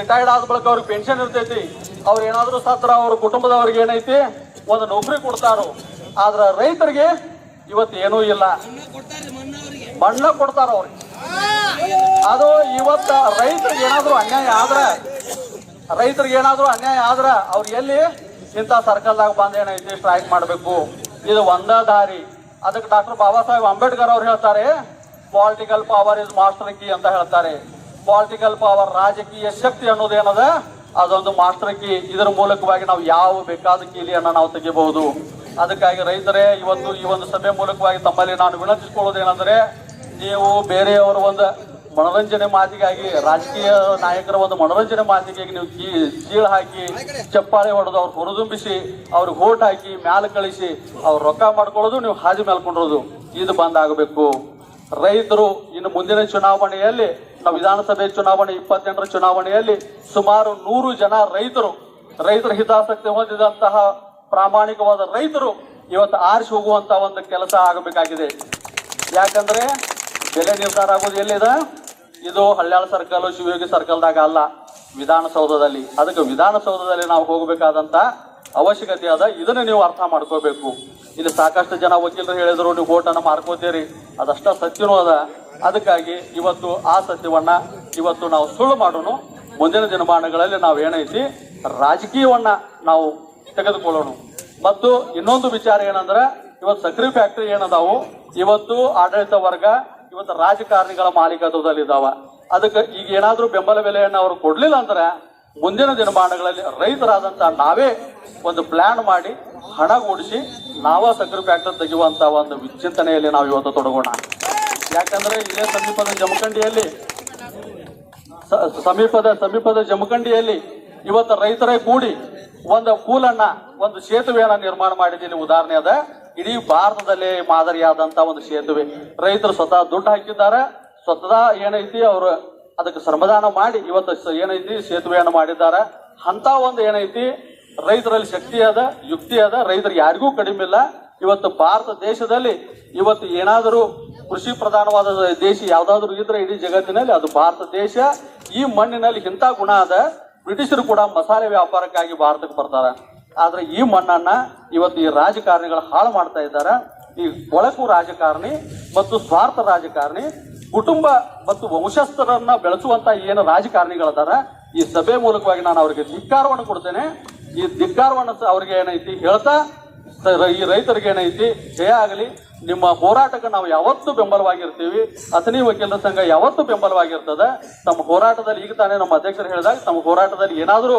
Retired ಆದ ಬಳಿಕ ಅವ್ರಿಗೆ ಪೆನ್ಷನ್ ಇರ್ತೈತಿ. ಅವ್ರು ಏನಾದರೂ ಸತ್ರ, ಅವ್ರ ಕುಟುಂಬದವ್ರಿಗೆ ಏನೈತಿ, ಒಂದು ನೌಕರಿ ಕೊಡ್ತಾರೋ. ಆದ್ರ ರೈತರಿಗೆ ಇವತ್ತು ಏನೂ ಇಲ್ಲ. ಮಣ್ಣ ಕೊಡ್ತಾರ ಅವ್ರಿಗೆ ಅದು ಇವತ್ತ ರೈತರಿಗೆ ಏನಾದರೂ ಅನ್ಯಾಯ ಆದ್ರ, ರೈತರಿಗೆ ಏನಾದರೂ ಅನ್ಯಾಯ ಆದ್ರ ಅವ್ರು ಎಲ್ಲಿ ಇಂಥ ಸರ್ಕಲ್ದಾಗ ಬಂದ ಏನೈತಿ ಸ್ಟ್ರೈಕ್ ಮಾಡಬೇಕು. ಇದು ಒಂದ ದಾರಿ. ಅದಕ್ಕೆ ಡಾಕ್ಟರ್ ಬಾಬಾ ಸಾಹೇಬ್ ಅಂಬೇಡ್ಕರ್ ಅವ್ರು ಹೇಳ್ತಾರೆ political power is master key ಅಂತ ಹೇಳ್ತಾರೆ. ಪಾಲಿಟಿಕಲ್ ಪವರ್ ರಾಜಕೀಯ ಶಕ್ತಿ ಅನ್ನೋದೇನದ ಅದೊಂದು ಮಾಸ್ಟರ್ ಕೀ ಇದರ ಮೂಲಕವಾಗಿ ನಾವು ಯಾವ ಬೇಕಾದ ಕೀಲಿಯನ್ನು ನಾವು ತೆಗಿಬಹುದು ಅದಕ್ಕಾಗಿ ರೈತರೇ, ಇವತ್ತು ಈ ಒಂದು ಸಭೆ ಮೂಲಕವಾಗಿ ತಮ್ಮಲ್ಲಿ ನಾನು ವಿನಂತಿಸಿಕೊಳ್ಳೋದೇನೆಂದ್ರೆ ನೀವು ಬೇರೆಯವರ ಒಂದು ಮನೋರಂಜನೆ ಮಾತಿಗಾಗಿ, ರಾಜಕೀಯ ನಾಯಕರ ಒಂದು ಮನೋರಂಜನೆ ಮಾತಿಗಾಗಿ ನೀವು ಕೀ, ಕೀಳು ಹಾಕಿ, ಚಪ್ಪಾಳೆ ಹೊಡೆದು ಅವ್ರು ಹೊರದುಂಬಿಸಿ ಅವ್ರಿಗೆ ಓಟ್ ಹಾಕಿ, ಮ್ಯಾಲ ಕಳಿಸಿ, ಅವ್ರು ರೊಕ್ಕ ಮಾಡ್ಕೊಳ್ಳೋದು ನೀವು ಹಾದಿ ಮೇಲ್ಕೊಂಡಿರೋದು. ಇದು ಬಂದ್ ಆಗಬೇಕು ರೈತರು ಇನ್ನು ಮುಂದಿನ ಚುನಾವಣೆಯಲ್ಲಿ ನಾವು ವಿಧಾನಸಭೆ ಚುನಾವಣೆ ಇಪ್ಪತ್ತೆಂಟರ ಚುನಾವಣೆಯಲ್ಲಿ ಸುಮಾರು ನೂರು ಜನ ರೈತರು, ರೈತರ ಹಿತಾಸಕ್ತಿ ಹೊಂದಿದಂತಹ ಪ್ರಾಮಾಣಿಕವಾದ ರೈತರು ಇವತ್ತು ಆರಿಸಿ ಹೋಗುವಂತ ಒಂದು ಕೆಲಸ ಆಗಬೇಕಾಗಿದೆ. ಯಾಕಂದ್ರೆ ಬೆಲೆ ನಿರ್ಧಾರ ಆಗೋದು ಎಲ್ಲಿದೆ? ಇದು ಹಳ್ಯಾಳ ಸರ್ಕಲ್, ಶಿವಯೋಗಿ ಸರ್ಕಲ್ದಾಗ ಅಲ್ಲ, ವಿಧಾನಸೌಧದಲ್ಲಿ. ಅದಕ್ಕೆ ವಿಧಾನಸೌಧದಲ್ಲಿ ನಾವು ಹೋಗಬೇಕಾದಂತ ಅವಶ್ಯಕತೆ ಅದ. ಇದನ್ನು ನೀವು ಅರ್ಥ ಮಾಡ್ಕೋಬೇಕು. ಇಲ್ಲಿ ಸಾಕಷ್ಟು ಜನ ವಕೀಲರು ಹೇಳಿದ್ರು, ನೀವು ಓಟನ್ನು ಮಾರ್ಕೋತೀರಿ. ಅದಷ್ಟ ಸತ್ಯನೂ ಅದ. ಅದಕ್ಕಾಗಿ ಇವತ್ತು ಆ ಸತ್ಯವನ್ನ ಇವತ್ತು ನಾವು ಸುಳ್ಳು ಮಾಡೋಣ ಮುಂದಿನ ದಿನಮಾನಗಳಲ್ಲಿ ನಾವು ಏನೈತಿ ರಾಜಕೀಯವನ್ನ ನಾವು ತೆಗೆದುಕೊಳ್ಳೋಣ ಮತ್ತು ಇನ್ನೊಂದು ವಿಚಾರ ಏನಂದ್ರೆ, ಇವತ್ತು ಸಕ್ರಿ ಫ್ಯಾಕ್ಟರಿ ಏನದಾವು, ಇವತ್ತು ಆಡಳಿತ ವರ್ಗ ಇವತ್ತು ರಾಜಕಾರಣಿಗಳ ಮಾಲೀಕತ್ವದಲ್ಲಿದ್ದಾವ ಅದಕ್ಕೆ ಈಗ ಏನಾದರೂ ಬೆಂಬಲ ಬೆಲೆಯನ್ನು ಅವರು ಕೊಡಲಿಲ್ಲ ಅಂದ್ರೆ, ಮುಂದಿನ ದಿನಮಾನಗಳಲ್ಲಿ ರೈತರಾದಂತ ನಾವೇ ಒಂದು ಪ್ಲಾನ್ ಮಾಡಿ ಹಣ ಕೂಡಿಸಿ ನಾವ ಸಕ್ರಿ ಫ್ಯಾಕ್ಟರಿ ತೆಗೆಯುವಂತ ಒಂದು ಚಿಂತನೆಯಲ್ಲಿ ನಾವು ಇವತ್ತು ತೊಡಗೋಣ. ಯಾಕಂದ್ರೆ ಇದೇ ಸಮೀಪದ ಜಮಖಂಡಿಯಲ್ಲಿ ಸಮೀಪದ ಸಮೀಪದ ಜಮಖಂಡಿಯಲ್ಲಿ ಇವತ್ತು ರೈತರೇ ಕೂಡಿ ಒಂದು ಕೂಲನ್ನ, ಒಂದು ಸೇತುವೆಯನ್ನ ನಿರ್ಮಾಣ ಮಾಡಿದ್ದೀನಿ ಉದಾಹರಣೆ ಅದ. ಇಡೀ ಭಾರತದಲ್ಲೇ ಮಾದರಿಯಾದಂತ ಒಂದು ಸೇತುವೆ. ರೈತರು ಸ್ವತಃ ದುಡ್ಡು ಹಾಕಿದ್ದಾರೆ. ಸ್ವತಃ ಏನೈತಿ ಅವರು ಅದಕ್ಕೆ ಶ್ರಮದಾನ ಮಾಡಿ ಇವತ್ತು ಏನೈತಿ ಸೇತುವೆಯನ್ನು ಮಾಡಿದ್ದಾರೆ. ಅಂತ ಒಂದು ಏನೈತಿ, ರೈತರಲ್ಲಿ ಶಕ್ತಿ ಅದ, ಯುಕ್ತಿ ಅದ. ರೈತರು ಯಾರಿಗೂ ಕಡಿಮೆ ಇಲ್ಲ. ಇವತ್ತು ಭಾರತ ದೇಶದಲ್ಲಿ ಇವತ್ತು ಏನಾದರೂ ಕೃಷಿ ಪ್ರಧಾನವಾದ ದೇಶ ಯಾವ್ದಾದ್ರು ಇದ್ರೆ ಇಡೀ ಜಗತ್ತಿನಲ್ಲಿ ಅದು ಭಾರತ ದೇಶ. ಈ ಮಣ್ಣಿನಲ್ಲಿ ಇಂಥ ಗುಣ ಅದ, ಬ್ರಿಟಿಷರು ಕೂಡ ಮಸಾಲೆ ವ್ಯಾಪಾರಕ್ಕಾಗಿ ಭಾರತಕ್ಕೆ ಬರ್ತಾರೆ. ಆದ್ರೆ ಈ ಮಣ್ಣನ್ನ ಇವತ್ತು ಈ ರಾಜಕಾರಣಿಗಳು ಹಾಳು ಮಾಡ್ತಾ ಇದ್ದಾರೆ. ಈ ಕೊಳಕು ರಾಜಕಾರಣಿ ಮತ್ತು ಸ್ವಾರ್ಥ ರಾಜಕಾರಣಿ, ಕುಟುಂಬ ಮತ್ತು ವಂಶಸ್ಥರನ್ನ ಬೆಳೆಸುವಂತ ಏನು ರಾಜಕಾರಣಿಗಳದಾರ, ಈ ಸಭೆ ಮೂಲಕವಾಗಿ ನಾನು ಅವರಿಗೆ ಧಿಕ್ಕಾರವನ್ನು ಕೊಡ್ತೇನೆ. ಈ ಧಿಕ್ಕಾರವನ್ನು ಅವರಿಗೆ ಏನೈತಿ ಹೇಳ್ತಾ ಈ ರೈತರಿಗೆ ಏನೈತಿ? ಜಯ ಆಗಲಿ. ನಿಮ್ಮ ಹೋರಾಟಕ್ಕೆ ನಾವು ಯಾವತ್ತೂ ಬೆಂಬಲವಾಗಿರ್ತೀವಿ. ಅಥನಿ ವಕೀಲರ ಸಂಘ ಯಾವತ್ತೂ ಬೆಂಬಲವಾಗಿರ್ತದೆ. ತಮ್ಮ ಹೋರಾಟದಲ್ಲಿ ಈಗ ತಾನೇ ನಮ್ಮ ಅಧ್ಯಕ್ಷರು ಹೇಳಿದಾಗ ತಮ್ಮ ಹೋರಾಟದಲ್ಲಿ ಏನಾದರೂ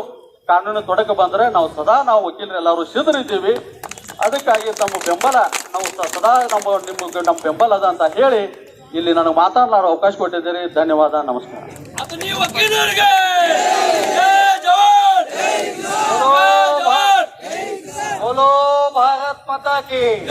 ಕಾನೂನು ತೊಡಕ ಬಂದರೆ ನಾವು ಸದಾ ನಾವು ವಕೀಲರೆಲ್ಲರೂ ಸಿದ್ಧರಿದ್ದೀವಿ. ಅದಕ್ಕಾಗಿ ತಮ್ಮ ಬೆಂಬಲ, ನಾವು ಸದಾ ನಮ್ಮ ನಿಮ್ಮ ನಮ್ಮ ಬೆಂಬಲ ಅದ ಅಂತ ಹೇಳಿ ಇಲ್ಲಿ ನನಗೆ ಮಾತಾಡಲಾರ ಅವಕಾಶ ಕೊಟ್ಟಿದ್ದೀರಿ. ಧನ್ಯವಾದ. ನಮಸ್ಕಾರ. aqui.